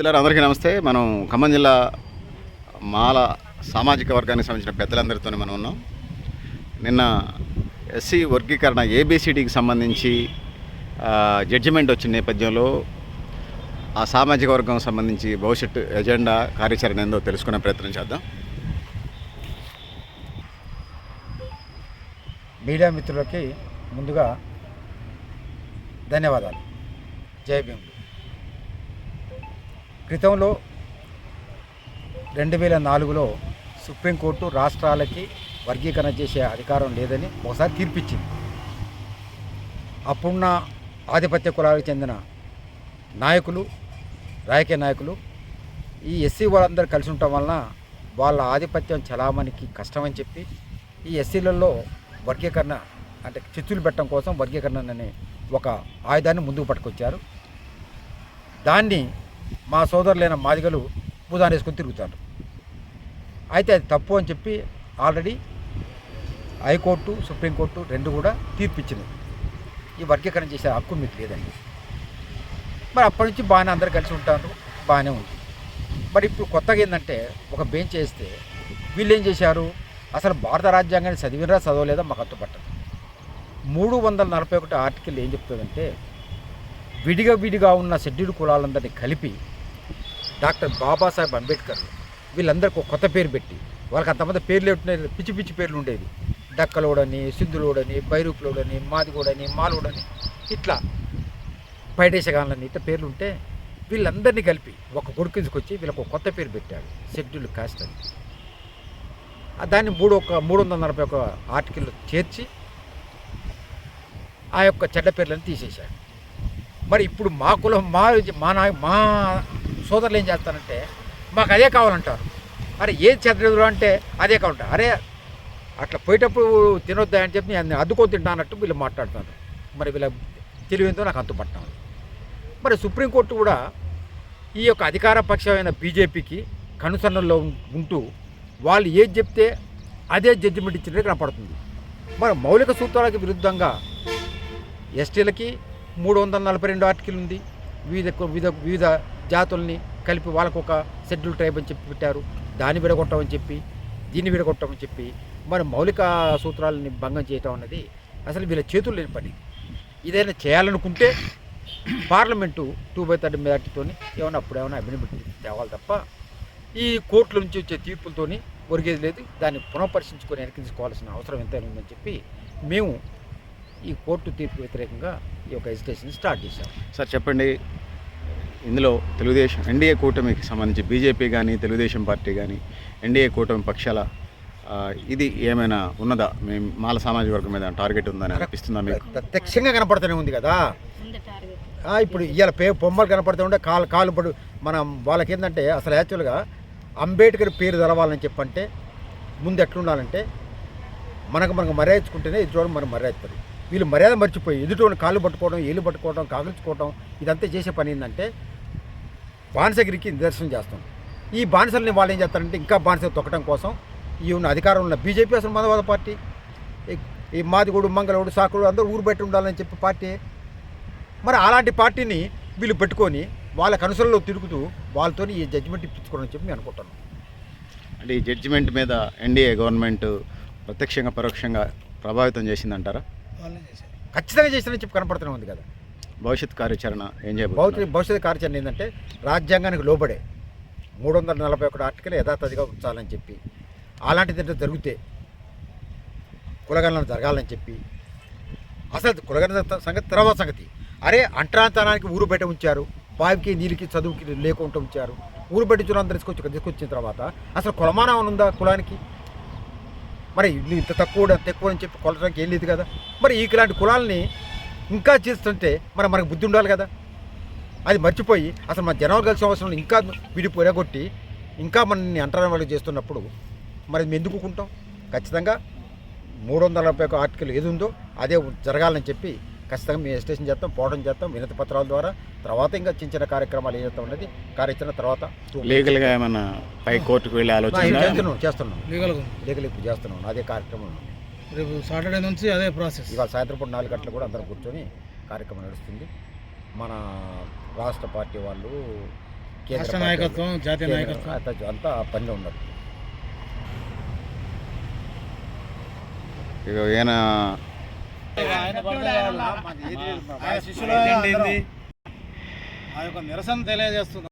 మిత్రులారు అందరికీ నమస్తే. మనం ఖమ్మం జిల్లా మాల సామాజిక వర్గానికి సంబంధించిన పెద్దలందరితో మనం ఉన్నాం. నిన్న ఎస్సీ వర్గీకరణ ఏబిసిడికి సంబంధించి జడ్జిమెంట్ వచ్చిన నేపథ్యంలో ఆ సామాజిక వర్గం సంబంధించి భవిష్యత్తు ఎజెండా కార్యాచరణ ఏందో తెలుసుకునే ప్రయత్నం చేద్దాం. మీడియా మిత్రులకి ముందుగా ధన్యవాదాలు. జై భీమ్. క్రితంలో రెండు వేల నాలుగులో సుప్రీంకోర్టు రాష్ట్రాలకి వర్గీకరణ చేసే అధికారం లేదని ఒకసారి తీర్పిచ్చింది. అప్పుడున్న ఆధిపత్య కులాలకు చెందిన నాయకులు రాజకీయ నాయకులు ఈ ఎస్సీ వాళ్ళందరూ కలిసి ఉండటం వలన వాళ్ళ ఆధిపత్యం చలామణికి కష్టమని చెప్పి ఈ ఎస్సీలలో వర్గీకరణ అంటే చిచ్చులు పెట్టడం కోసం వర్గీకరణ అనే ఒక ఆయుధాన్ని ముందుకు పట్టుకొచ్చారు. దాన్ని మా సోదరులైన మాదిగలు భుజాన్ని వేసుకొని తిరుగుతారు. అయితే అది తప్పు అని చెప్పి ఆల్రెడీ హైకోర్టు సుప్రీంకోర్టు రెండు కూడా తీర్పిచ్చినాయి. ఈ వర్గీకరణ చేసే హక్కు మీకు లేదండి. మరి అప్పటి నుంచి బాగానే అందరు కలిసి ఉంటారు బాగానే ఉంది. మరి ఇప్పుడు కొత్తగా ఏంటంటే ఒక బెంచ్ వేస్తే వీళ్ళు ఏం చేశారు? అసలు భారత రాజ్యాంగాన్ని చదివినరా చదవలేదా? మాకు అత్తుపట్టదు మూడు వందల నలభై ఒకటి ఆర్టికల్ ఏం చెప్తుందంటే విడిగా విడిగా ఉన్న షెడ్యూల్ కులాలందరినీ కలిపి డాక్టర్ బాబాసాహెబ్ అంబేద్కర్ వీళ్ళందరికీ ఒక కొత్త పేరు పెట్టి వాళ్ళకి అంతమంది పేర్లు ఉంటున్నాయి పిచ్చి పిచ్చి పేర్లు ఉండేవి. డక్కలోడని సిద్ధులోడని బైరూపులోడని మాదిగోడని మాలోడని ఇట్లా పైడేశగాన్లని ఇట్లా పేర్లు ఉంటే వీళ్ళందరినీ కలిపి ఒక కొడుకు తీసుకొచ్చి వీళ్ళకి ఒక కొత్త పేరు పెట్టాడు షెడ్యూల్ కాస్ట్ అని. దాన్ని మూడు ఒక మూడు వందల నలభై ఒక ఆర్టికల్లో చేర్చి ఆ యొక్క చెడ్డ పేర్లను తీసేశాడు. మరి ఇప్పుడు మా కులం మా మా మా సోదరులు ఏం చేస్తారంటే మాకు అదే కావాలంటారు. అరే ఏది చెడ్డదు అంటే అదే కావాలంటారు. అరే అట్లా పోయేటప్పుడు తినొద్దా? అని చెప్పి నేను అద్దుకొని తింటా అన్నట్టు వీళ్ళు మాట్లాడుతున్నారు. మరి వీళ్ళ తెలివిందో నాకు అంతుపట్టడం మరి సుప్రీంకోర్టు కూడా ఈ యొక్క అధికార పక్షమైన బీజేపీకి కనుసన్నల్లో ఉంటూ వాళ్ళు ఏది చెప్తే అదే జడ్జిమెంట్ ఇచ్చినట్టు కనపడుతుంది. మరి మౌలిక సూత్రాలకు విరుద్ధంగా ఎస్టీలకి మూడు వందల నలభై రెండు ఆర్టికల్ ఉంది. వివిధ వివిధ వివిధ జాతుల్ని కలిపి వాళ్ళకు ఒక షెడ్యూల్ ట్రైబ్ అని చెప్పి పెట్టారు. దాన్ని విడగొట్టమని చెప్పి దీన్ని విడగొట్టమని చెప్పి మరి మౌలిక సూత్రాలని భంగం చేయటం అనేది అసలు వీళ్ళ చేతులు లేని పని. ఇదైనా చేయాలనుకుంటే పార్లమెంటు టూ బై థర్టీ మెజార్టీతో ఏమైనా అప్పుడు ఏమైనా అభినంబి తేవాలి తప్ప ఈ కోర్టుల నుంచి వచ్చే తీర్పులతోని ఒరిగేది లేదు. దాన్ని పునఃపరిశీలించుకొని వెనక్కి తీసుకోవాల్సిన అవసరం ఎంతైనా ఉందని చెప్పి మేము ఈ కోర్టు తీర్పు వ్యతిరేకంగా ఈ యొక్క ఎడ్యుకేషన్ స్టార్ట్ చేశాం. సార్ చెప్పండి. ఇందులో తెలుగుదేశం ఎన్డీఏ కూటమికి సంబంధించి బీజేపీ కానీ తెలుగుదేశం పార్టీ కానీ ఎన్డీఏ కూటమి పక్షాల ఇది ఏమైనా ఉన్నదా? మేము మాల సామాజిక వర్గం మీద టార్గెట్ ఉందని అనిపిస్తుందా మీకు? ప్రత్యక్షంగా కనపడుతూనే ఉంది కదా. ఆ, ఇప్పుడు ఇవాళ పే బొమ్మలు కనపడుతూ ఉంటే కాలు కాలు పడు మనం వాళ్ళకి ఏంటంటే అసలు యాక్చువల్గా అంబేద్కర్ పేరు తెలవాలని చెప్పంటే ముందు ఎట్లుండాలంటే మనకు మనకు మర్యాద ఇచ్చుకుంటేనే ఎదుటి మనం మర్యాద ఇస్తారు వీళ్ళు మర్యాద మర్చిపోయి ఎదుటి కాళ్ళు పట్టుకోవడం ఏళ్ళు పట్టుకోవడం కాగిలించుకోవడం ఇదంతా చేసే పని ఏంటంటే బానిసగిరికి నిదర్శనం చేస్తాం. ఈ బానిసల్ని వాళ్ళు ఏం చేస్తారంటే ఇంకా బానిస తొక్కడం కోసం ఈ ఉన్న అధికారంలో ఉన్న బీజేపీ అసలు మతవాద పార్టీ. ఈ- ఈ మాదిగోడు మంగళోడు సాకుడు అందరూ ఊరు బయట ఉండాలని చెప్పి పార్టీ. మరి అలాంటి పార్టీని వీళ్ళు పెట్టుకొని వాళ్ళ కనుసల్లో తిరుగుతూ వాళ్ళతో ఈ జడ్జిమెంట్ ఇప్పించుకోవడం చెప్పి మేము అనుకుంటున్నాం అంటే ఈ జడ్జిమెంట్ మీద ఎన్డీఏ గవర్నమెంట్ ప్రత్యక్షంగా పరోక్షంగా ప్రభావితం చేసిందంటారా? ఖచ్చితంగా చేసిన చెప్పి కనపడుతూనే ఉంది కదా. భవిష్యత్ కార్యాచరణ ఏం చేయబోతున్నారు? భవిష్యత్ కార్యాచరణ ఏంటంటే రాజ్యాంగానికి లోబడే మూడు వందల నలభై ఒకటి ఆర్టికల్ యథాతథిగా ఉంచాలని చెప్పి అలాంటిది ఏంటో జరిగితే కులగణన జరగాలని చెప్పి అసలు కులగణన సంగతి తర్వాత సంగతి. అరే అంటరాంతనానికి ఊరు బయట ఉంచారు బావికి నీళ్ళకి చదువుకి లేకుండా ఉంచారు ఊరు బయట చూడంతా తీసుకొచ్చి తీసుకొచ్చిన తర్వాత అసలు కులమానం ఉందా కులానికి? మరి ఇల్లు ఇంత తక్కువ తక్కువ అని చెప్పి కొలడానికి ఏం లేదు కదా. మరి ఇలాంటి కులాలని ఇంకా చేస్తుంటే మరి మనకు బుద్ధి ఉండాలి కదా. అది మర్చిపోయి అసలు మన జనాలు కలిసిన అవసరం ఇంకా విడిపో ఎరగొట్టి ఇంకా మనల్ని అంటరాని వాళ్ళు చేస్తున్నప్పుడు మరి మేము ఎందుకు ఊరుకుంటాం? ఖచ్చితంగా మూడు వందల నలభై ఒక ఆర్టికల్ ఏది ఉందో అదే జరగాలని చెప్పి ఖచ్చితంగా మేము ఎస్టేషన్ చేస్తాం పోవడం చేస్తాం వినతి పత్రాల ద్వారా. తర్వాత ఇంకా చిన్న చిన్న కార్యక్రమాలు ఏం చేస్తాం అనేది కార్యాచరణ తర్వాత లీగల్గా ఏమన్నా పై కోర్టుకు వెళ్ళే ఆలోచన? చేస్తున్నాం చేస్తున్నాం. లీగల్ ఇప్పుడు చేస్తున్నాం అదే కార్యక్రమం. రేపు సాటర్డే నుంచి అదే ప్రాసెస్. ఇవాళ సాయంత్రం పూట నాలుగు గంటలు కూడా అందరం కూర్చొని కార్యక్రమం నడుస్తుంది. మన రాష్ట్ర పార్టీ వాళ్ళు కేంద్ర రాష్ట్ర నాయకత్వం జాతీయ నాయకత్వం. అంతా- పనిలో ఉన్నారు. ఇక ఈయన ఆ యొక్క నిరసన తెలియజేస్తున్నారు.